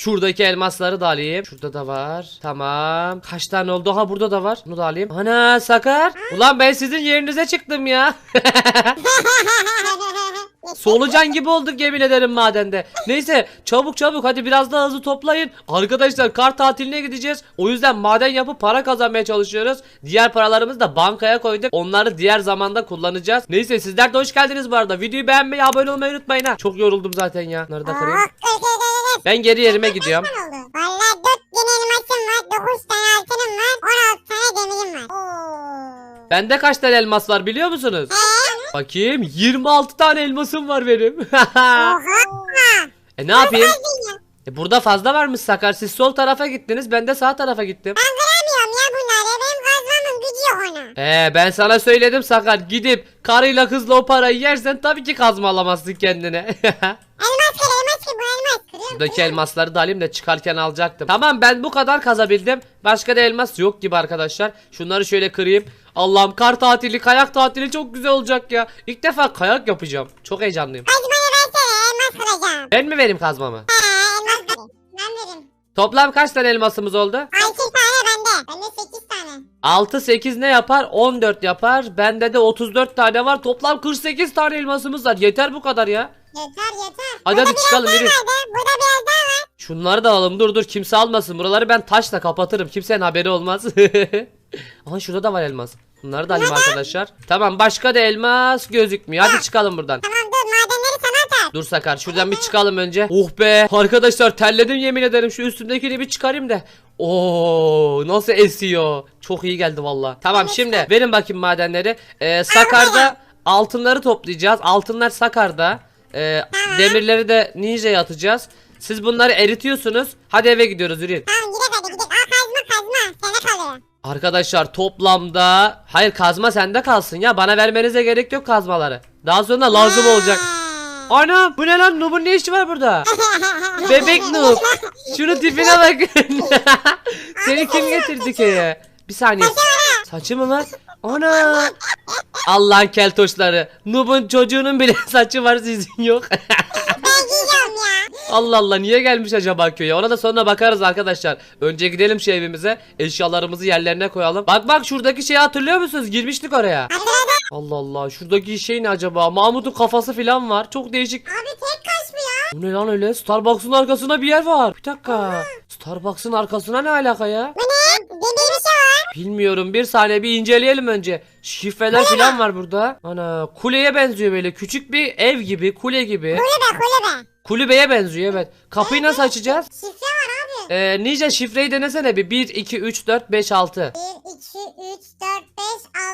Şuradaki elmasları da alayım. Şurada da var. Tamam. Kaç tane oldu? Ha burada da var. Bunu da alayım. Ana Sakar. Ulan ben sizin yerinize çıktım ya. Solucan gibi olduk yemin ederim madende. Neyse çabuk çabuk hadi biraz daha hızlı toplayın. Arkadaşlar kar tatiline gideceğiz. O yüzden maden yapıp para kazanmaya çalışıyoruz. Diğer paralarımızı da bankaya koyduk. Onları diğer zamanda kullanacağız. Neyse sizler de hoş geldiniz bu arada. Videoyu beğenmeyi abone olmayı unutmayın ha. Çok yoruldum zaten ya. Nerede kırayım? Ben geri yerime gidiyorum. Valla 4 tane elmasım var, 9 tane altınım var, 16 tane demirim var. Oo. Bende kaç tane elmas var biliyor musunuz? Ee? Bakayım 26 tane elmasım var benim. Oha. e ne yapayım? E burada fazla varmış Sakar. Siz sol tarafa gittiniz. Ben de sağ tarafa gittim. Ben kıramıyorum ya bunları. Benim kazmamın gücü yok ona. Ee ben sana söyledim Sakar. Gidip karıyla kızla o parayı yersen tabii ki kazma alamazsın kendine. Elmas kır, elmas kır, bu Buradaki elmasları da alayım da çıkarken alacaktım. Tamam ben bu kadar kazabildim. Başka da elmas yok gibi arkadaşlar. Şunları şöyle kırayım. Allah'ım kar tatili, kayak tatili çok güzel olacak ya. İlk defa kayak yapacağım. Çok heyecanlıyım. Hadi bana versene, elmas kıracağım. Ben mi vereyim kazmamı? He, elmas kır. Ben veririm. Toplam kaç tane elmasımız oldu? 6 tane bende. Bende 8 tane. 6 8 ne yapar? 14 yapar. Bende de 34 tane var. Toplam 48 tane elmasımız var. Yeter bu kadar ya. Yeter yeter. Hadi Burada hadi çıkalım, yürü. Burada biraz daha var. Şunları da alalım. Dur dur kimse almasın. Buraları ben taşla kapatırım. Kimsenin haberi olmaz. Aha şurada da var elmas. Bunları da alayım arkadaşlar. Tamam başka da elmas gözükmüyor. Hadi çıkalım buradan. Tamam dur madenleri sana atar. Dur Sakar şuradan bir çıkalım önce. Oh be arkadaşlar terledim yemin ederim. Şu üstümdekini bir çıkarayım da. Oo nasıl esiyor. Çok iyi geldi valla. Tamam şimdi verin bakayım madenleri. Ee, Sakar'da altınları toplayacağız. Altınlar Sakar'da. Ee, demirleri de Ninja'ya atacağız. Siz bunları eritiyorsunuz. Hadi eve gidiyoruz yürüyün. Tamam gidelim hadi gidelim. Aa kazma kazma. Sana kalıyor. Arkadaşlar toplamda hayır kazma sende kalsın ya bana vermenize gerek yok kazmaları. Daha sonra lazım olacak. Ana bu ne lan Noob'un ne işi var burada? Bebek Noob. Şunu tipine bakın. Seni kim getirdi köye? Bir saniye. Saçı mı var? Ana. Allah'ın keltoşları. Noob'un çocuğunun bile saçı var sizin yok. ben giyeceğim ya. Allah Allah niye gelmiş acaba köye? Ona da sonra bakarız arkadaşlar. Önce gidelim şu evimize. Eşyalarımızı yerlerine koyalım. Bak bak şuradaki şeyi hatırlıyor musunuz? Girmiştik oraya. Hatırladım. Allah Allah şuradaki şey ne acaba? Mahmut'un kafası falan var. Çok değişik. Abi tek kaç mı ya? Bu ne lan öyle? Starbucks'ın arkasında bir yer var. Bir dakika. Starbucks'ın arkasına ne alaka ya? Bu ne? Demir bir şey var. Bilmiyorum. Bir saniye bir inceleyelim önce. Şifreler falan var burada. Ana kuleye benziyor böyle. Küçük bir ev gibi, kule gibi. Kulübe kulübe. Kulübeye benziyor evet. Kapıyı nasıl açacağız? Şifre. Ee, Ninja şifreyi denesene bir. 1, 2, 3, 4, 5, 6. 1, 2, 3, 4, 5,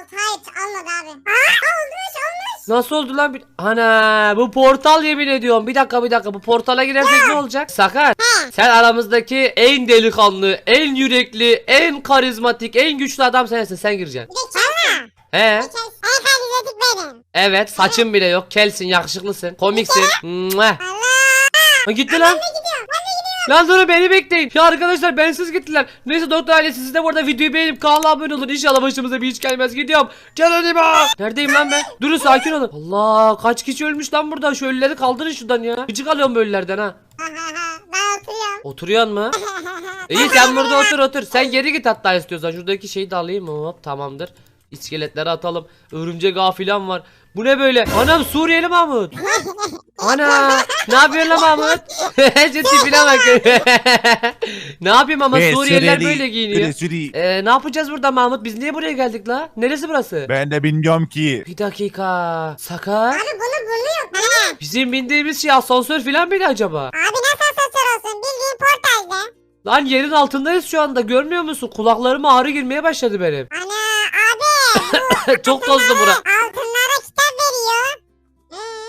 6. Hayır almadı abi. Aa olmuş olmuş. Nasıl oldu lan? Bir... Ana bu portal yemin ediyorum. Bir dakika bir dakika bu portala girersek ne olacak? Sakar. Sen aramızdaki en delikanlı, en yürekli, en karizmatik, en güçlü adam sensin. Sen gireceksin. Bir de. He? En karizmatik benim. Evet saçın bile yok. Kelsin, yakışıklısın, komiksin. Allah. Ha, gitti lan. Ben de gidiyorum. Ben de gidiyorum. Lan durun beni bekleyin. Ya arkadaşlar bensiz gittiler. Neyse doktor ailesi siz de burada videoyu beğenip kanala abone olun. İnşallah başımıza bir iş gelmez. Gidiyorum. Be. Neredeyim lan ben? Durun sakin olun. Allah kaç kişi ölmüş lan burada. Şu ölüleri kaldırın şuradan ya. Gıcık alıyorum böylelerden ha. Ben oturuyorum. Oturuyor mu? İyi sen burada otur otur. Sen geri git hatta istiyorsan. Şuradaki şeyi de alayım. Hop tamamdır. İskeletleri atalım. Örümcek ağ falan var. Bu ne böyle? Anam Suriyeli Mahmut. Ana ne yapıyorsun lan Mahmut? Şu tipine bak. ne yapayım ama Ben Suriyeliler Suriyeli, böyle giyiniyor. Ee, ne yapacağız burada Mahmut? Biz niye buraya geldik la? Neresi burası? Ben de bilmiyorum ki. Bir dakika. Sakar. Abi bunu bunu yok. Bana. Bizim bindiğimiz şey asansör falan mıydı acaba? Abi nasıl asansör olsun? Bildiğin portalde. Lan yerin altındayız şu anda görmüyor musun? Kulaklarıma ağrı girmeye başladı benim. Ana abi. Çok tozlu bura.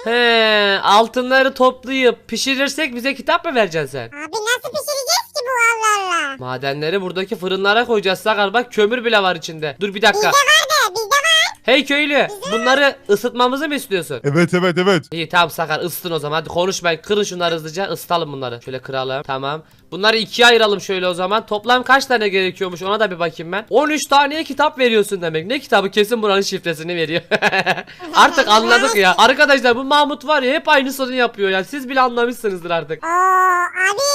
He, altınları toplayıp pişirirsek bize kitap mı vereceksin sen? abi nasıl pişireceğiz ki bu Allah Allah? Madenleri buradaki fırınlara koyacağız Sakar bak kömür bile var içinde. Dur bir Bizde dakika. var da bizde var. Hey köylü bunları ısıtmamızı mı istiyorsun? Evet evet evet. İyi tamam Sakar ısıtın o zaman hadi konuşmayın kırın şunları hızlıca ısıtalım bunları. Şöyle kıralım tamam. Bunları ikiye ayıralım şöyle o zaman. Toplam kaç tane gerekiyormuş ona da bir bakayım ben. 13 taneye kitap veriyorsun demek. Ne kitabı? Kesin buranın şifresini veriyor. artık anladık ya. Arkadaşlar bu Mahmut var ya hep aynısını yapıyor ya. Siz bile anlamışsınızdır artık. Oo abi.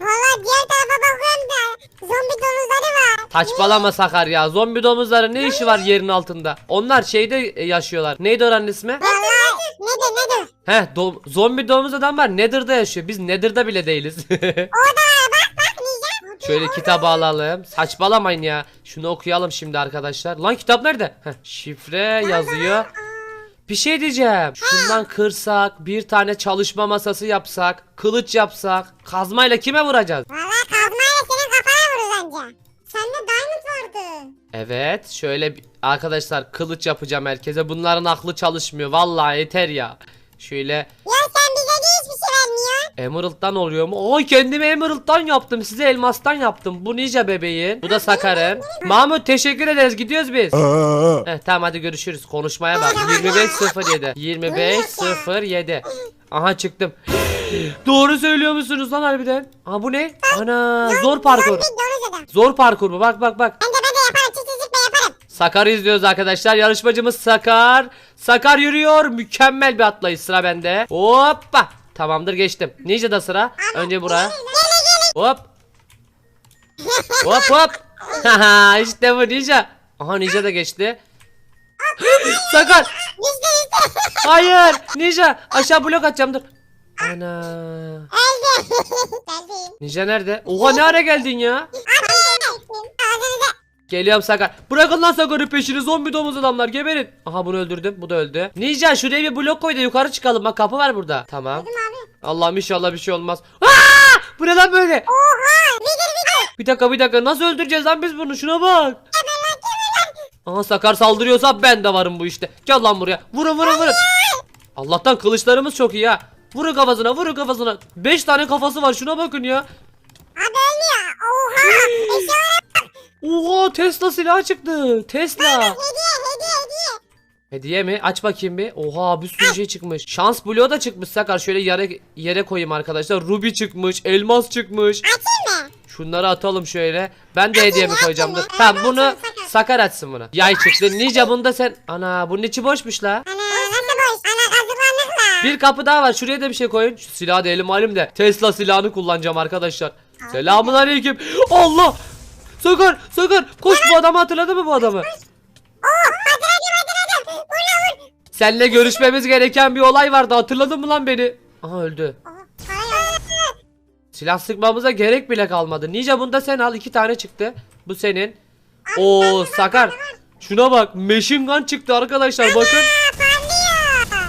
Valla diğer tarafa bakıyorum da zombi domuzları var. Taçbalama Sakar ya. Zombi domuzların ne işi var yerin altında? Onlar şeyde yaşıyorlar. Neydi oranın ismi? Nedir nedir? Heh do- zombi domuz adam var. Nether'da yaşıyor. Biz Nether'da bile değiliz. O da bak bak Ninja. Şöyle kitabı alalım. Saçmalamayın ya. Şunu okuyalım şimdi arkadaşlar. Lan kitap nerede? Heh, şifre yazıyor. Bir şey diyeceğim. Şundan kırsak, bir tane çalışma masası yapsak, kılıç yapsak, kazmayla kime vuracağız? Vallahi kazmayla senin kafana vurur anca. Sende diamond vardı. Evet, şöyle bir- arkadaşlar kılıç yapacağım herkese. Bunların aklı çalışmıyor. Vallahi yeter ya. Şöyle Ya sen bize niye hiçbir şey vermiyorsun? Emerald'dan oluyor mu? Oy kendimi Emerald'dan yaptım. Size elmastan yaptım. Bu Ninja bebeğin. Bu da Sakar'ın. Mahmut teşekkür ederiz. Gidiyoruz biz. Heh, tamam hadi görüşürüz. Konuşmaya bak. 2507. 2507. Aha çıktım. Doğru söylüyor musunuz lan harbiden? Aa bu ne? Ana zor parkur. Zor parkur bu. Bak bak bak. Ben de ben de yaparım. Çık ben yaparım. Sakar izliyoruz arkadaşlar. Yarışmacımız Sakar. Sakar yürüyor. Mükemmel bir atlayış. Sıra bende. Hoppa. Tamamdır geçtim. Ninja'da sıra. Önce buraya. Hop. Hop hop. Haha işte bu Ninja. Aha Ninja da geçti. Sakar. Hayır. Ninja. Aşağı blok atacağım dur. Ana. Ninja nerede? Oha ne ara geldin ya? Geliyorum Sakar. Bırakın lan Sakar'ın peşini zombi domuz adamlar geberin. Aha bunu öldürdüm. Bu da öldü. Ninja şuraya bir blok koy da yukarı çıkalım. Bak kapı var burada. Tamam. Allah'ım inşallah bir şey olmaz. Aa! Bu ne lan böyle? Oha. Vidir vidir. Bir dakika bir dakika nasıl öldüreceğiz lan biz bunu? Şuna bak. Aha Sakar saldırıyorsa ben de varım bu işte. Gel lan buraya. Vurun vurun vurun. Allah'tan kılıçlarımız çok iyi ha. Vurun kafasına vurun kafasına. 5 tane kafası var şuna bakın ya. Abi ölmüyor. Oha. Eşyalara Oha Tesla silahı çıktı. Tesla. hediye hediye hediye. Hediye mi? Aç bakayım bir. Oha bir sürü şey çıkmış. Şans bloğu da çıkmış Sakar. Şöyle yere yere koyayım arkadaşlar. Ruby çıkmış. Elmas çıkmış. Açayım mı? Şunları atalım şöyle. Ben de hediyemi koyacağım. Dur. Tamam bunu. Sakar açsın bunu. Yay çıktı. Ninja bunda sen. Ana bunun içi boşmuş la. Ana nasıl boş? Ana kazıklandık la. Bir kapı daha var. Şuraya da bir şey koyun. Şu silahı da elim alim de. Tesla silahını kullanacağım arkadaşlar. Selamun aleyküm. Allah. Sakar Sakar koş bu adamı hatırladı mı bu adamı? Oh hatırladım hatırladım. Vur la vur. Seninle görüşmemiz gereken bir olay vardı hatırladın mı lan beni? Aha öldü. Hayır. Silah sıkmamıza gerek bile kalmadı. Ninja bunda sen al iki tane çıktı. Bu senin. Oo Sakar. Şuna bak machine gun çıktı arkadaşlar bakın. Aa, parlıyor.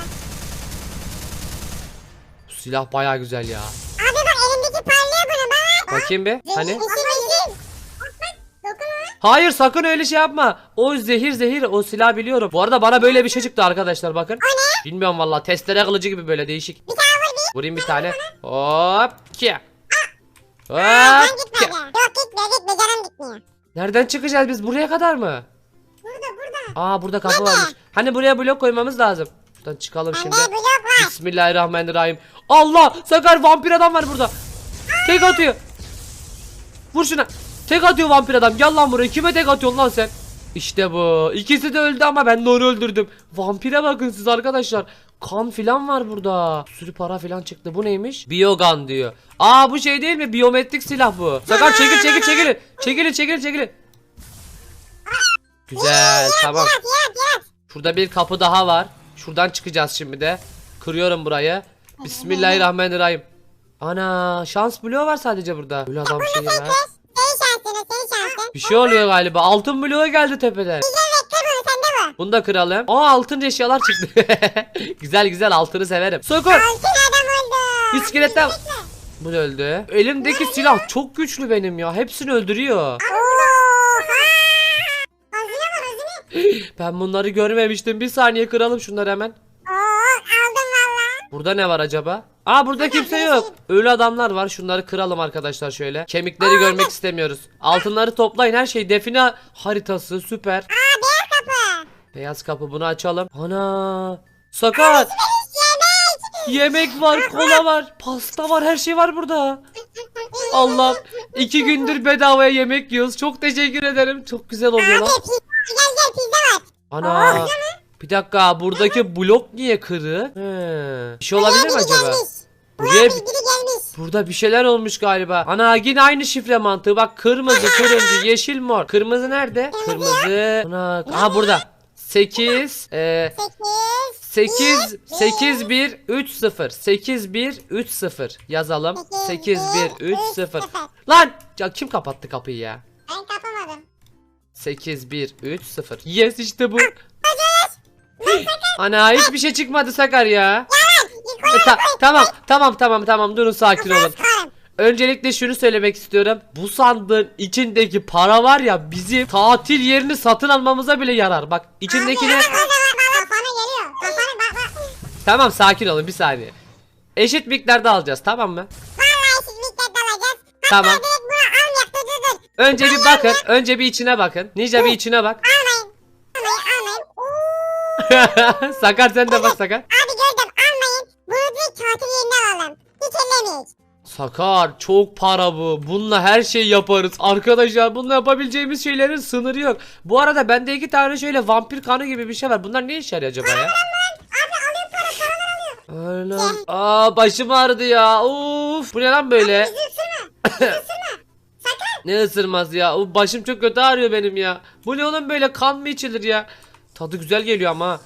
Bu silah baya güzel ya. Abi bak elimdeki parlıyor bunu bak. Bakayım bir. Hani? Hayır sakın öyle şey yapma. O zehir zehir o silah biliyorum. Bu arada bana böyle bir şey çıktı arkadaşlar bakın. Bilmiyorum valla testere kılıcı gibi böyle değişik. Bir tane vur bir. Vurayım bir tane. Hop ki. Hop ki. Yok gitmiyor gitmiyor canım gitmiyor. Nereden çıkacağız biz buraya kadar mı? Burada burada. Aa burada kapı varmış. Hani buraya blok koymamız lazım. Buradan çıkalım şimdi. Bende blok var. Bismillahirrahmanirrahim. Allah! Sakar vampir adam var burada. Tek atıyor. Vur şuna. Tek atıyor vampir adam. Gel lan buraya. Kime tek atıyorsun lan sen? İşte bu. İkisi de öldü ama ben de onu öldürdüm. Vampire bakın siz arkadaşlar. Kan filan var burada. Sürü para filan çıktı. Bu neymiş? Biyogan diyor. Aa bu şey değil mi? Biyometrik silah bu. Sakar çekil çekil çekil. Çekil çekil çekil. Güzel tamam. Şurada bir kapı daha var. Şuradan çıkacağız şimdi de. Kırıyorum burayı. Bismillahirrahmanirrahim. Ana şans bloğu var sadece burada. Böyle adam şeyi var. Bir şey oluyor galiba. Altın bloğu geldi tepeden. Bunu da kıralım. Aa altın eşyalar çıktı. güzel güzel altını severim. Sokor. Altın adam öldü. İskeletten. Bu öldü. Elimdeki silah çok güçlü benim ya. Hepsini öldürüyor. Ben bunları görmemiştim. Bir saniye kıralım şunları hemen. Oo aldım valla. Burada ne var acaba? Aa burada kimse yok. Ölü adamlar var. Şunları kıralım arkadaşlar şöyle. Kemikleri görmek istemiyoruz. Altınları toplayın. Her şey define haritası süper. Aa beyaz kapı. Beyaz kapı bunu açalım. Ana! Sakar! Yemek. Yemek var, kola var, pasta var, her şey var burada. Allah! iki gündür bedavaya yemek yiyoruz. Çok teşekkür ederim. Çok güzel oluyor lan. Gel gel pizza var. Ana! Bir dakika buradaki blok niye kırık? He. Bir şey olabilir mi acaba? gelmiş. Buraya Buraya bir biri gelmiş. Burada bir şeyler olmuş galiba. Ana yine aynı şifre mantığı. Bak kırmızı, turuncu, yeşil, mor. Kırmızı nerede? Kırmızı. Ana, aha burada. 8 e, 8. 8 8 1 3 0 8 1 3 0 yazalım. 8 1 3 0. Lan ya kim kapattı kapıyı ya? Ben kapamadım. 8 1 3 0. Yes işte bu. Ana hiçbir şey çıkmadı Sakar ya. E, ta- tamam tamam tamam tamam durun sakin olun. Öncelikle şunu söylemek istiyorum. Bu sandığın içindeki para var ya bizim tatil yerini satın almamıza bile yarar. Bak bak. Tamam sakin olun bir saniye. Eşit miktarda alacağız tamam mı? Vallahi siz miktarda alacağız. Tamam. Direkt bunu almayak dur dur dur. Önce bir bakın. Önce bir içine bakın. Ninja bir içine bak. Almayın. Almayın almayın. Oo. Sakar sen de bak Sakar. Abi gördüm almayın. Bunu direkt tatil yerine alalım. Hiç ellemeyiz. Sakar çok para bu. Bununla her şeyi yaparız. Arkadaşlar bununla yapabileceğimiz şeylerin sınırı yok. Bu arada bende iki tane şöyle vampir kanı gibi bir şey var. Bunlar ne işe yarıyor acaba ya? Abi alıyor para paralar alıyor. Aynen. Aa başım ağrıdı ya. Of. Bu ne lan böyle? Bizi ısırma. Sakın. Ne ısırmaz ya? O başım çok kötü ağrıyor benim ya. Bu ne oğlum böyle kan mı içilir ya? Tadı güzel geliyor ama.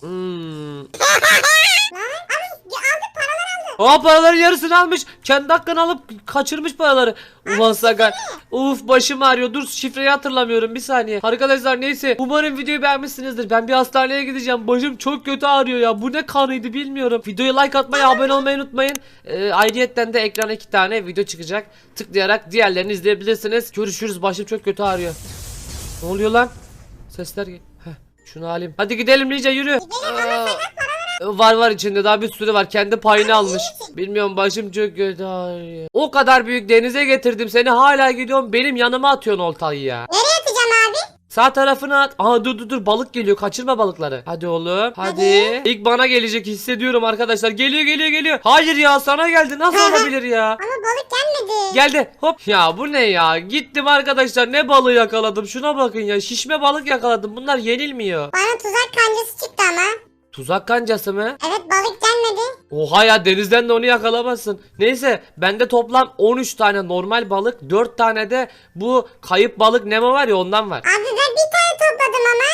Hmm. Lan abi aldık paralar aldı. Aa paraların yarısını almış. Kendi hakkını alıp kaçırmış paraları. Ulan Sakar. Uf başım ağrıyor. Dur şifreyi hatırlamıyorum. Bir saniye. Arkadaşlar neyse. Umarım videoyu beğenmişsinizdir. Ben bir hastaneye gideceğim. Başım çok kötü ağrıyor ya. Bu ne kanıydı bilmiyorum. Videoya like atmayı, abone olmayı unutmayın. Ee, ayrıyetten de ekrana iki tane video çıkacak. Tıklayarak diğerlerini izleyebilirsiniz. Görüşürüz. Başım çok kötü ağrıyor. Ne oluyor lan? Sesler gel. Şunu alayım. Hadi gidelim Lice yürü. Aa, Var var içinde daha bir sürü var. Kendi payını almış. Bilmiyorum başım çok kötü ağrıyor. O kadar büyük denize getirdim seni hala gidiyorum benim yanıma atıyorsun oltayı ya. Nereye atacağım abi? Sağ tarafına at. Aha dur dur dur balık geliyor kaçırma balıkları. Hadi oğlum hadi. Hadi. İlk bana gelecek hissediyorum arkadaşlar. Geliyor geliyor geliyor. Hayır ya sana geldi nasıl olabilir ya? Ama balık gelmedi. Geldi hop. Ya bu ne ya? Gittim arkadaşlar ne balığı yakaladım. Şuna bakın ya şişme balık yakaladım. Bunlar yenilmiyor. Bana tuzak kancası çıktı ama. Tuzak kancası mı? Evet balık gelmedi. Oha ya denizden de onu yakalamazsın. Neyse bende toplam 13 tane normal balık 4 tane de bu kayıp balık Nemo var ya ondan var. Abi ben bir tane topladım ama.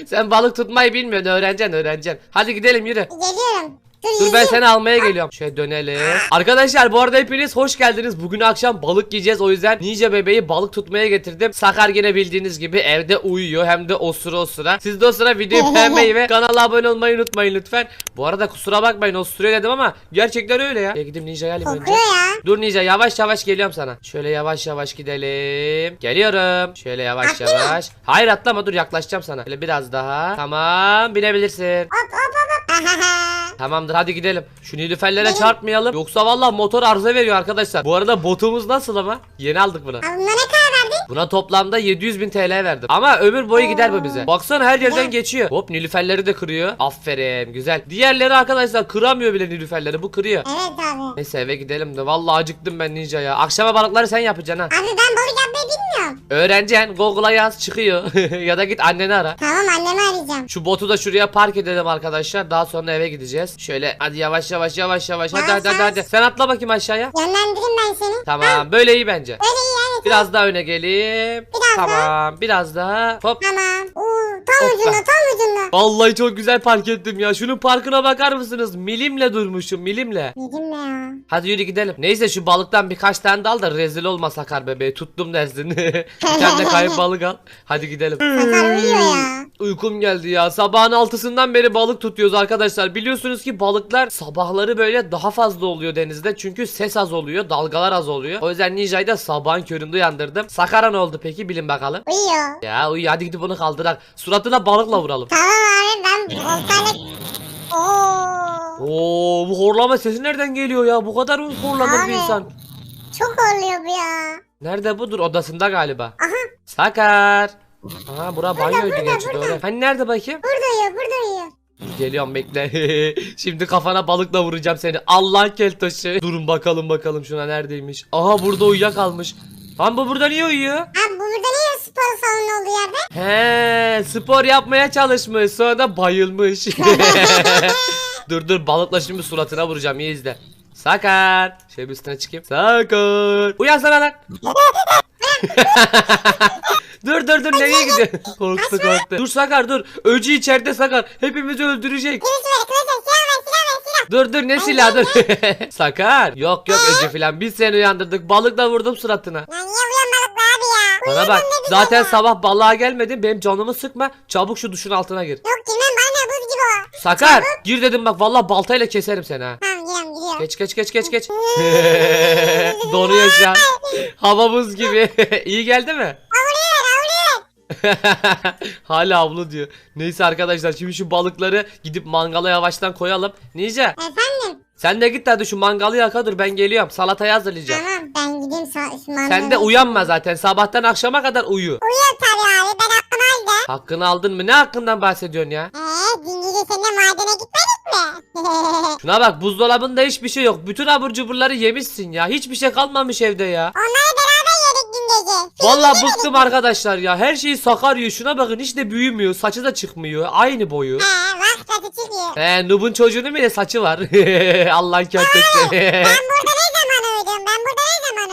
Sen balık tutmayı bilmiyorsun öğreneceksin öğreneceksin. Hadi gidelim yürü. Geliyorum. Dur, ben seni almaya geliyorum. Şöyle dönelim. Arkadaşlar bu arada hepiniz hoş geldiniz. Bugün akşam balık yiyeceğiz. O yüzden Ninja bebeği balık tutmaya getirdim. Sakar yine bildiğiniz gibi evde uyuyor. Hem de o sıra o sıra. Siz de o sıra videoyu beğenmeyi ve kanala abone olmayı unutmayın lütfen. Bu arada kusura bakmayın o sürüyor dedim ama gerçekten öyle ya. Ya gidip Ninja'yı alayım önce. Dur Ninja yavaş yavaş geliyorum sana. Şöyle yavaş yavaş gidelim. Geliyorum. Şöyle yavaş yavaş. Hayır atlama dur yaklaşacağım sana. Şöyle biraz daha. Tamam binebilirsin. Hop hop hop. Tamamdır hadi gidelim. Şu nilüferlere Benim- çarpmayalım. Yoksa vallahi motor arıza veriyor arkadaşlar. Bu arada botumuz nasıl ama? Yeni aldık bunu. Kadar verdin? Buna toplamda 700 bin TL verdim. Ama ömür boyu gider bu bize. Baksana her yerden geçiyor. Hop nilüferleri de kırıyor. Aferin güzel. Diğerleri arkadaşlar kıramıyor bile nilüferleri. Bu kırıyor. Evet abi. Neyse eve gidelim de. Vallahi acıktım ben ninja ya. Akşama balıkları sen yapacaksın ha. Abi ben balık yapmayı bilmiyorum. Öğreneceksin. Google'a yaz çıkıyor. ya da git anneni ara. Tamam annemi arayacağım. Şu botu da şuraya park edelim arkadaşlar. Daha sonra eve gideceğiz. Şöyle hadi yavaş yavaş yavaş yavaş. Hadi Yavaş, hadi hadi, yavaş. hadi. Sen atla bakayım aşağıya. Yönlendireyim ben seni. Tamam böyle iyi bence. Öyle iyi evet. Biraz daha öne geleyim. Biraz tamam biraz daha. Hop. Tamam. Oo, tam Hoppa. ucunda tam ucunda. Vallahi çok güzel park ettim ya. Şunun parkına bakar mısınız? Milimle durmuşum milimle. Ne ya? Hadi yürü gidelim. Neyse şu balıktan birkaç tane de al da rezil olma Sakar bebeği. Tuttum dersin. Bir tane de kayıp balık al. Hadi gidelim. Sakar uyuyor ya. Uykum geldi ya. Sabahın altısından beri balık tutuyoruz arkadaşlar. Biliyorsunuz ki balıklar sabahları böyle daha fazla oluyor denizde. Çünkü ses az oluyor. Dalgalar az oluyor. O yüzden Ninja'yı da sabahın köründe uyandırdım. Sakara ne oldu peki? Bilin bakalım. Uyuyor. Ya uyu hadi gidip onu kaldırak. Suratına balıkla vuralım. Tamam abi ben oltayla... Oo. Oo bu horlama sesi nereden geliyor ya? Bu kadar mı horlanır bir insan? Çok horluyor bu ya. Nerede budur? Odasında galiba. Aha Sakar. Aha bura banyoydu gerçi doğru. Hani nerede bakayım? burada uyuyor burada uyuyor. Geliyorum bekle. Şimdi kafana balıkla vuracağım seni. Allah keltoşu. Durun bakalım bakalım şuna neredeymiş. Aha burada uyuyakalmış. Lan bu burada niye uyuyor? Abi bu burada niye spor salonu olduğu yerde? He, spor yapmaya çalışmış sonra da bayılmış. dur dur balıkla şimdi suratına vuracağım iyi izle. Sakar. Şöyle bir üstüne çıkayım. Sakar. Uyansana lan. dur dur dur nereye gidiyorsun? korktu korktu. Dur Sakar dur. Öcü içeride Sakar. Hepimizi öldürecek. Kılıç ver kılıç ver silah ver silah ver silah. Dur dur ne silah dur. Sakar. Yok yok Öcü filan. Biz seni uyandırdık. Balıkla vurdum suratına. Ya niye uyanmadık be abi ya? Bana bak zaten sabah balığa gelmedin benim canımı sıkma çabuk şu duşun altına gir. Yok girmem bana ne buz gibi o. Sakar gir dedim bak vallahi baltayla keserim seni ha. Tamam giriyorum giriyorum. Geç geç geç geç geç. Donuyor şu an. Hava buz gibi. İyi geldi mi? Avuruyor. Hala avlu diyor. Neyse arkadaşlar şimdi şu balıkları gidip mangala yavaştan koyalım. Nice Efendim? sen de git hadi şu mangalı yaka dur ben geliyorum. Salatayı hazırlayacağım. Tamam ben gideyim sa- Sen de uyanma zaten sabahtan akşama kadar uyu. Uyuyor tabii abi ben hakkımı aldım. Hakkını aldın mı? Ne hakkından bahsediyorsun ya? Eee dün gece seninle madene gitmedik mi? Şuna bak buzdolabında hiçbir şey yok. Bütün abur cuburları yemişsin ya. Hiçbir şey kalmamış evde ya. Onları Film bıktım arkadaşlar ya. Her şeyi sakar yiyor. Şuna bakın hiç de büyümüyor. Saçı da çıkmıyor. Aynı boyu. He bak çatı çıkıyor. Ee, Nub'un çocuğunun bile saçı var. Allah'ın köftesi. Ben burada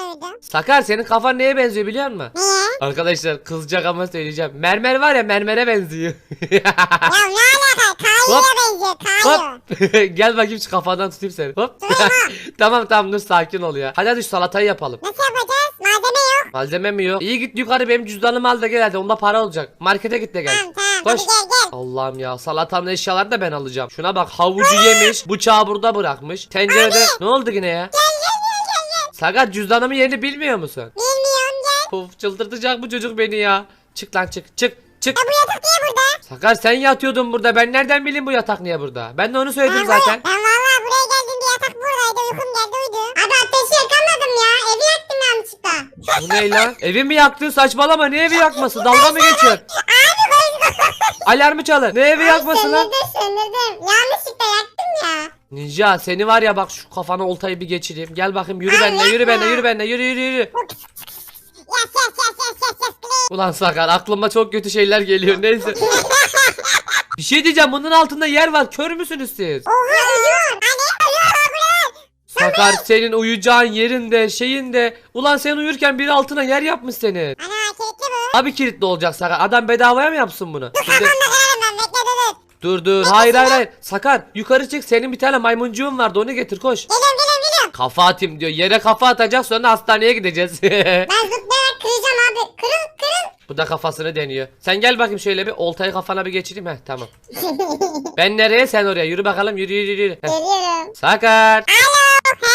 uyudum? Sakar senin kafan neye benziyor biliyor musun? Niye? Arkadaşlar kızacak ama söyleyeceğim. Mermer var ya mermere benziyor. ya ne alaka? Kayo'ya benziyor Kayo. Hop. Gel bakayım şu kafadan tutayım seni. Hop. tamam tamam dur sakin ol ya. Hadi hadi şu salatayı yapalım. Nasıl yapacağız? Malzeme yok. Malzeme mi yok? İyi git yukarı benim cüzdanımı al da gel hadi. Onda para olacak. Markete git de gel. Tamam tamam Koş. hadi gel gel. Allah'ım ya salatamın eşyalarını da ben alacağım. Şuna bak havucu yemiş. Bıçağı burada bırakmış. Tencerede ne oldu yine ya? Gel Sakat cüzdanımın yerini bilmiyor musun? Bilmiyorum gel. Of çıldırtacak bu çocuk beni ya. Çık lan çık çık çık. Ya bu yatak niye burada? Sakar sen yatıyordun burada. Ben nereden bileyim bu yatak niye burada? Ben de onu söyledim Ben zaten. Ben valla buraya geldiğimde yatak buradaydı. Uykum geldi uyudum. Abi ateşi yakamadım ya. Evi yaktım yanlışlıkla. Bu ne lan? Evi mi yaktın? Saçmalama. Ne evi yakması? Dalga mı geçiyorsun? Abi Alarmı çalın. Ne evi yakması lan? Söndürdüm söndürdüm. Yanlışlıkla yaktım ya. Ninja seni var ya bak şu kafana oltayı bir geçireyim. Gel bakayım yürü benimle yürü benimle yürü benimle yürü yürü yürü. Ulan Sakar aklıma çok kötü şeyler geliyor neyse. Bir şey diyeceğim bunun altında yer var kör müsünüz siz? Hani. Sakar senin uyuyacağın yerinde şeyinde. Ulan sen uyurken biri altına yer yapmış senin. Ana kilitli bu. Abi kilitli olacak Sakar. Adam bedavaya mı yapsın bunu? Şimdi- Kafamda ben bekle dur dur. dur hayır hayır hayır. Sakar yukarı çık senin bir tane maymuncuğun vardı onu getir koş. Geliyorum geliyorum geliyorum. Kafa atayım diyor. Yere kafa atacak sonra hastaneye gideceğiz. Ben zıplayarak kıracağım abi. Kırın kırın. Bu da kafasını deniyor. Sen gel bakayım şöyle bir oltayı kafana bir geçireyim. Heh tamam. ben nereye sen oraya. Yürü bakalım yürü yürü yürü. Heh. Geliyorum. Sakar. Alo. He.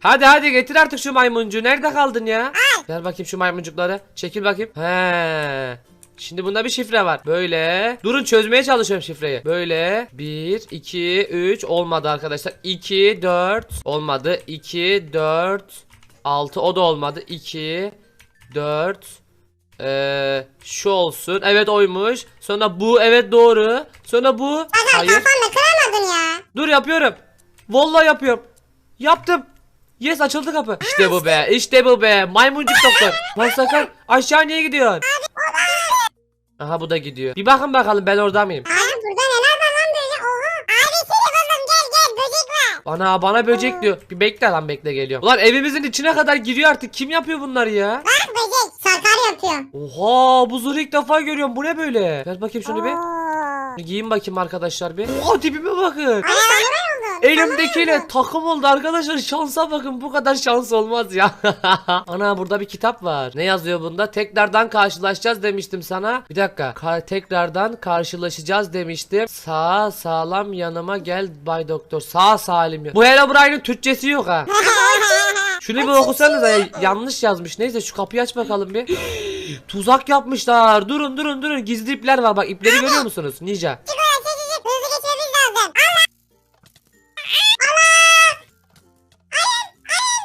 Hadi hadi getir artık şu maymuncu. Nerede kaldın ya? Ver bakayım şu maymuncukları. Çekil bakayım. He. Şimdi bunda bir şifre var. Böyle. Durun çözmeye çalışıyorum şifreyi. Böyle. 1, 2, 3. Olmadı arkadaşlar. 2, 4. Olmadı. 2, 4. 6. O da olmadı. 2, 4. Ee, şu olsun. Evet oymuş. Sonra bu. Evet doğru. Sonra bu. Aga Hayır. kafamda kıramadın ya. Dur yapıyorum. Vallahi yapıyorum. Yaptım. Yes açıldı kapı. İşte bu be. İşte bu be. Maymuncuk doktor. Lan sakar aşağı niye gidiyorsun? Aha bu da gidiyor. Bir bakın bakalım ben orada mıyım? Abi burada neler var lan böyle? Oha. Abi seni buldum gel gel böcek var. Ana bana böcek diyor. Bir bekle lan bekle geliyorum. Ulan evimizin içine kadar giriyor artık. Kim yapıyor bunları ya? Bak böcek. Sakar yapıyor. Oha bu zırhı ilk defa görüyorum. Bu ne böyle? Ver bakayım şunu bir. Bir Giyin bakayım arkadaşlar bir. Oha tipime bakın. Abi. Elimdekiyle takım oldu arkadaşlar şansa bakın bu kadar şans olmaz ya. Ana burada bir kitap var. Ne yazıyor bunda? Tekrardan karşılaşacağız demiştim sana. Bir dakika. Ka- tekrardan karşılaşacağız demiştim. Sağ sağlam yanıma gel Bay Doktor. Sağ salim ya. Bu Herobrine'in Türkçesi yok ha. Şunu bir okusanız ya. Yanlış yazmış. Neyse şu kapıyı aç bakalım bir. Tuzak yapmışlar. Durun durun durun. Gizli ipler var. Bak ipleri görüyor musunuz? Ninja.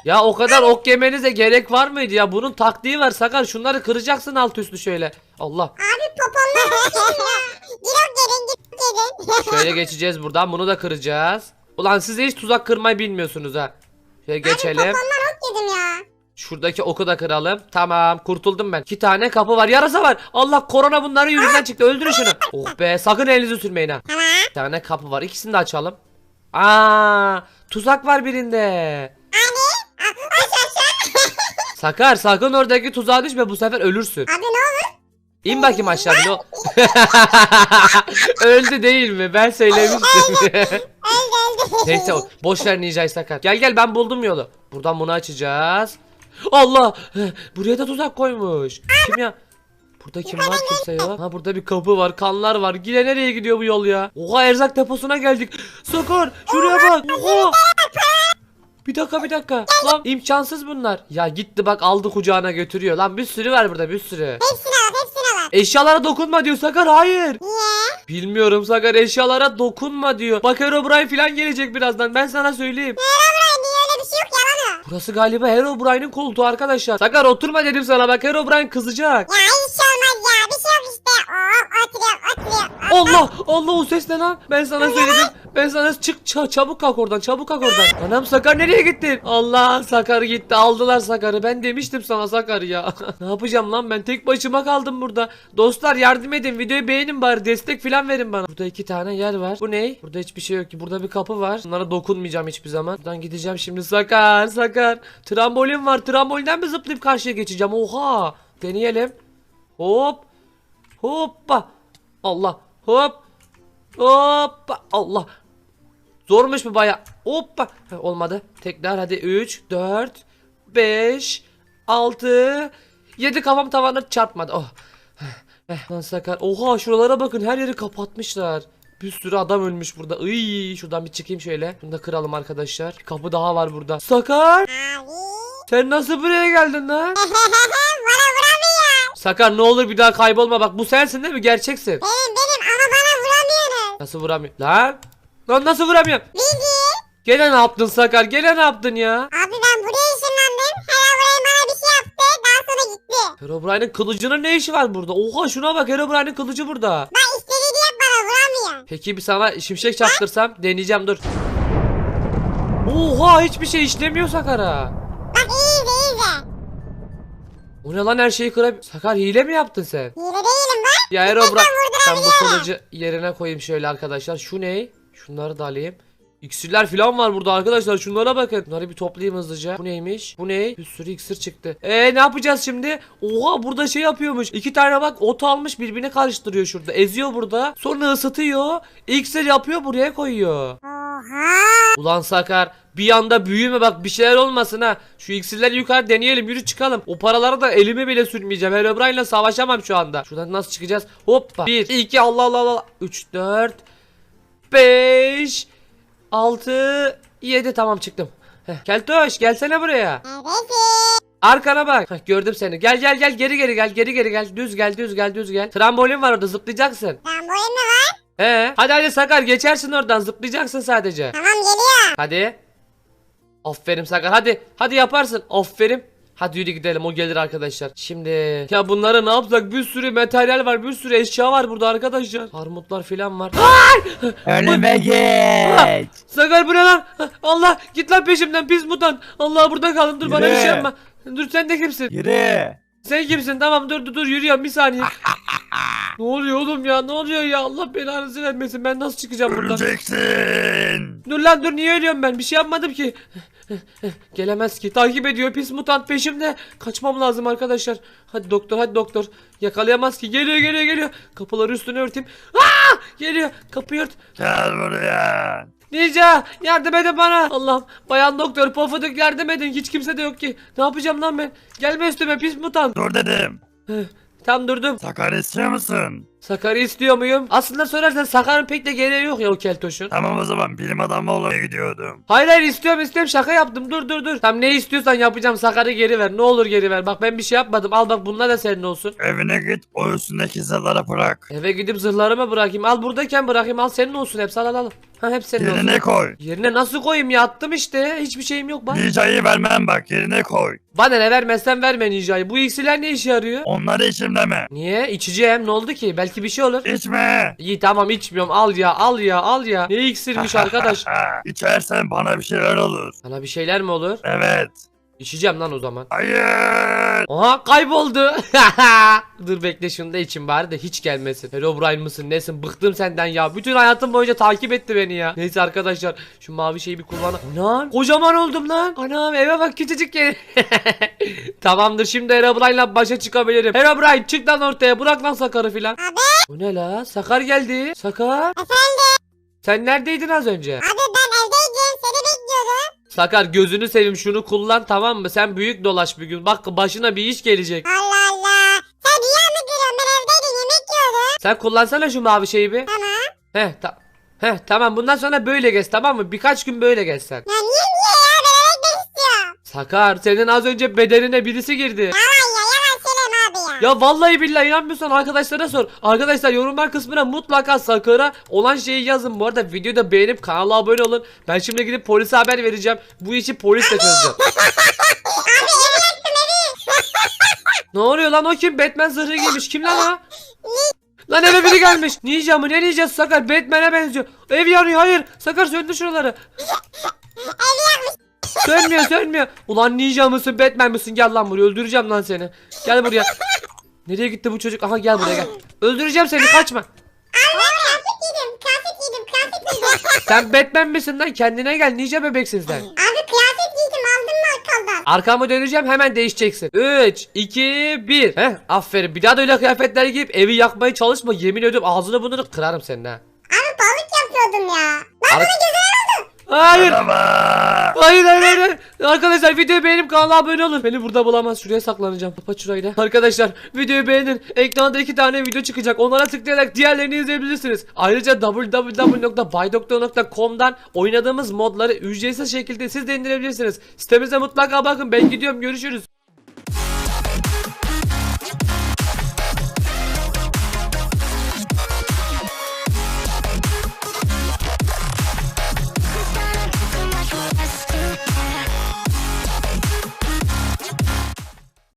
Ya o kadar ok yemenize gerek var mıydı ya? Bunun taktiği var Sakar. Şunları kıracaksın alt üstü şöyle. Allah. Abi poponla geçelim ya. Gir gelin gir ok gelin. Şöyle geçeceğiz buradan. Bunu da kıracağız. Ulan siz de hiç tuzak kırmayı bilmiyorsunuz ha. Şöyle geçelim. Popondan ok yedim ya. Şuradaki oku da kıralım. Tamam kurtuldum ben. İki tane kapı var. Yarasa var. Allah korona bunların yüzünden çıktı. Öldürün şunu. Oh be sakın elinizi sürmeyin ha. Tamam. Bir tane kapı var. İkisini de açalım. Aa, tuzak var birinde. Hani? Sakar sakın oradaki tuzağa düşme bu sefer ölürsün. Abi ne olur? İn bakayım aşağı bir o. Öldü değil mi? Ben söylemiştim. Öldü öldü. Neyse o- boş ver Ninja'yı Sakar. Gel gel ben buldum yolu. Buradan bunu açacağız. Allah! Buraya da tuzak koymuş. Kim ya? Burada kim var kimse yok. Ha burada bir kapı var, kanlar var. Gide nereye gidiyor bu yol ya? Oha erzak deposuna geldik. Sakar şuraya bak. Oha! Bir dakika bir dakika. Lan imkansız bunlar. Ya gitti bak aldı kucağına götürüyor. Lan bir sürü var burada bir sürü. Hepsini al hepsini al. Eşyalara dokunma diyor Sakar hayır. Niye? Bilmiyorum Sakar eşyalara dokunma diyor. Bak Herobrine falan gelecek birazdan ben sana söyleyeyim. Herobrine niye öyle bir şey yok yalan o. Burası galiba Herobrine'in koltuğu arkadaşlar. Sakar oturma dedim sana bak Herobrine kızacak. Ya hiç Allah Allah o ses ne lan? Ben sana söyledim. Ben sana çık ça- çabuk kalk oradan çabuk kalk oradan. Anam Sakar nereye gittin? Allah Sakar gitti aldılar Sakar'ı. Ben demiştim sana Sakar ya. ne yapacağım lan ben tek başıma kaldım burada. Dostlar yardım edin videoyu beğenin bari destek falan verin bana. Burada iki tane yer var. Bu ne? Burada hiçbir şey yok ki. Burada bir kapı var. Bunlara dokunmayacağım hiçbir zaman. Buradan gideceğim şimdi Sakar Sakar. Trambolin var. Trambolinden mi zıplayıp karşıya geçeceğim? Oha. Deneyelim. Hop. Hoppa. Allah. Hop. Hoppa. Allah. Zormuş bu baya. Hoppa. Olmadı. Tekrar hadi 3, 4, 5, 6, 7 kafam tavana çarpmadı. Oh. Eh, lan sakar. Oha şuralara bakın her yeri kapatmışlar. Bir sürü adam ölmüş burada. Iy, şuradan bir çıkayım şöyle. Bunu da kıralım arkadaşlar. Bir kapı daha var burada. Sakar, Abi. sen nasıl buraya geldin lan? bana vuramıyor. Sakar ne olur bir daha kaybolma. Bak bu sensin değil mi? Gerçeksin. Benim benim. Nasıl vuramıyor? Lan! Lan nasıl vuramıyor? Bilgi. Gene ne yaptın Sakar? Gene ne yaptın ya? Abi ben buraya ışınlandım. Herobrine bana bir şey yaptı. Daha sonra gitti. Herobrine'in kılıcının ne işi var burada? Oha şuna bak Herobrine'in kılıcı burada. Ben istediğini yap bana vuramıyor. Peki bir sana şimşek çaktırsan deneyeceğim dur. Oha hiçbir şey işlemiyor Sakar'a. O ne lan her şeyi kırab... Sakar hile mi yaptın sen? Hile değilim bak. Ya Herobrine ben bu kılıcı yerine koyayım şöyle arkadaşlar. Şu ne? Şunları da alayım. İksirler falan var burada arkadaşlar şunlara bakın. Bunları bir toplayayım hızlıca. Bu neymiş? Bu ne? Bir sürü iksir çıktı. Ee ne yapacağız şimdi? Oha burada şey yapıyormuş. İki tane bak ot almış birbirine karıştırıyor şurada. Eziyor burada. Sonra ısıtıyor. İksir yapıyor buraya koyuyor. Oha. Ulan Sakar bir anda büyüme bak bir şeyler olmasın ha. Şu iksirleri yukarı deneyelim yürü çıkalım. O paraları da elime bile sürmeyeceğim. Herobrine'le savaşamam şu anda. Şuradan nasıl çıkacağız? Hoppa. 1, 2, Allah Allah Allah. 3, 4, 5, 6, 7 tamam çıktım. Heh, Keltoş gelsene buraya. Neredesin? Arkana bak. Heh, gördüm seni. Gel gel gel geri geri gel geri geri gel. Düz gel düz gel düz gel. Trambolin var orada zıplayacaksın. Trambolin mi var? He. Hadi hadi Sakar geçersin oradan zıplayacaksın sadece. Tamam geliyor. Hadi. Aferin Sakar hadi. Hadi yaparsın. Aferin. Hadi yürü gidelim o gelir arkadaşlar. Şimdi ya bunları ne yapsak bir sürü materyal var bir sürü eşya var burada arkadaşlar. Armutlar filan var. Önüme geç. Sakar bu ne lan? Allah git lan peşimden pis mutant. Allah burada kalın dur bana bir şey Yürü. yapma. Dur sen de kimsin? Yürü. Sen kimsin? Tamam dur dur dur yürüyorum bir saniye. ne oluyor oğlum ya? Ne oluyor ya? Allah belanızı vermesin. Ben nasıl çıkacağım buradan? Öleceksin. Dur lan dur niye ölüyorum ben? Bir şey yapmadım ki. Gelemez ki. Takip ediyor pis mutant peşimde. Kaçmam lazım arkadaşlar. Hadi doktor hadi doktor. Yakalayamaz ki. Geliyor geliyor geliyor. Kapıları üstüne örteyim. Aa! Geliyor. Kapıyı ört. Gel buraya. Ninja yardım edin bana. Allah'ım bayan doktor pofuduk yardım edin. Hiç kimse de yok ki. Ne yapacağım lan ben? Gelme üstüme pis mutant. Dur dedim. Tam durdum. Sakar istiyor musun? Sakar'ı istiyor muyum? Aslında sorarsan Sakar'ın pek de gereği yok ya o keltoşun. Tamam o zaman bilim adamı olmaya gidiyordum. Hayır hayır istiyorum istiyorum şaka yaptım dur dur dur. Tamam ne istiyorsan yapacağım Sakar'ı geri ver ne olur geri ver. Bak ben bir şey yapmadım al bak bunlar da senin olsun. Evine git o üstündeki zırhları bırak. Eve gidip zırhlarımı bırakayım al buradayken bırakayım al senin olsun hepsi al al al. Ha hep senin olsun. Yerine koy. Yerine nasıl koyayım ya attım işte hiçbir şeyim yok bak. Ninja'yı vermem bak yerine koy. Bana ne vermezsen verme ninjayı. Bu iksirler ne işe yarıyor? Onları içim deme. Niye? İçeceğim ne oldu ki? Belki bir şey olur. İçme. İyi tamam içmiyorum al ya al ya al ya. Ne iksirmiş arkadaş. İçersen bana bir şeyler olur. Sana bir şeyler mi olur? Evet. İçeceğim lan o zaman. Hayır. Aha kayboldu. Dur bekle şunu da için bari de hiç gelmesin. Herobrine mısın nesin bıktım senden ya. Bütün hayatım boyunca takip etti beni ya. Neyse arkadaşlar şu mavi şeyi bir kullan. Anam kocaman oldum lan. Anam eve bak küçücük yer. Tamamdır şimdi Herobrine'la başa çıkabilirim. Herobrine çık lan ortaya bırak lan Sakar'ı filan. Abi Bu ne la? Sakar geldi. Sakar. efendim. Sen neredeydin az önce? Abi ben. Sakar gözünü seveyim şunu kullan tamam mı? Sen büyük dolaş bir gün. Bak başına bir iş gelecek. Allah Allah. Sen rüya mı görüyorsun ben evdeydim yemek yiyordum. Sen kullansana şu mavi şeyi bir. Tamam. Heh, ta- Heh tamam bundan sonra böyle gez tamam mı? Birkaç gün böyle gez sen. Ya niye niye ya ben eve gitmek istiyorum. Sakar senin az önce bedenine birisi girdi. Yalan ya. Vallahi billahi inanmıyorsan arkadaşlara sor. Arkadaşlar yorumlar kısmına mutlaka Sakar'a olan şeyi yazın. Bu arada videoyu da beğenip kanala abone olun. Ben şimdi gidip polise haber vereceğim. Bu işi polisle çözeceğim. Ne oluyor lan o kim? Batman zırhı giymiş. Kim lan o? Lan eve biri gelmiş. Ninja mı? Ne ninjası Sakar? Batman'e benziyor. Ev yanıyor. Hayır. Sakar söndür şuraları. Sönmüyor sönmüyor. Ulan ninja mısın Batman mısın? Gel lan buraya öldüreceğim lan seni. Gel buraya. Nereye gitti bu çocuk? Aha gel buraya gel. Öldüreceğim seni kaçma. Abi ben kıyafet giydim kıyafet giydim kıyafet giydim. Sen Batman misin lan? Kendine gel ninja bebeksin sen. Abi kıyafet giydim aldın mı arkaldan? Arkamı döneceğim hemen değişeceksin. 3, 2, 1. Heh aferin. Bir daha da öyle kıyafetler giyip evi yakmaya çalışma. Yemin ediyorum ağzını burnunu kırarım senin ha. Abi balık yapıyordum ya. Lan Ar- bunu gözüme aldım. Hayır hayır hayır. hayır. Arkadaşlar videoyu beğenip kanala abone olun. Beni burada bulamaz. Şuraya saklanacağım. Kapat şurayı da. Arkadaşlar videoyu beğenin. Ekranda iki tane video çıkacak. Onlara tıklayarak diğerlerini izleyebilirsiniz. Ayrıca www.baydoktor.com'dan oynadığımız modları ücretsiz şekilde siz de indirebilirsiniz. Sitemize mutlaka bakın. Ben gidiyorum. Görüşürüz.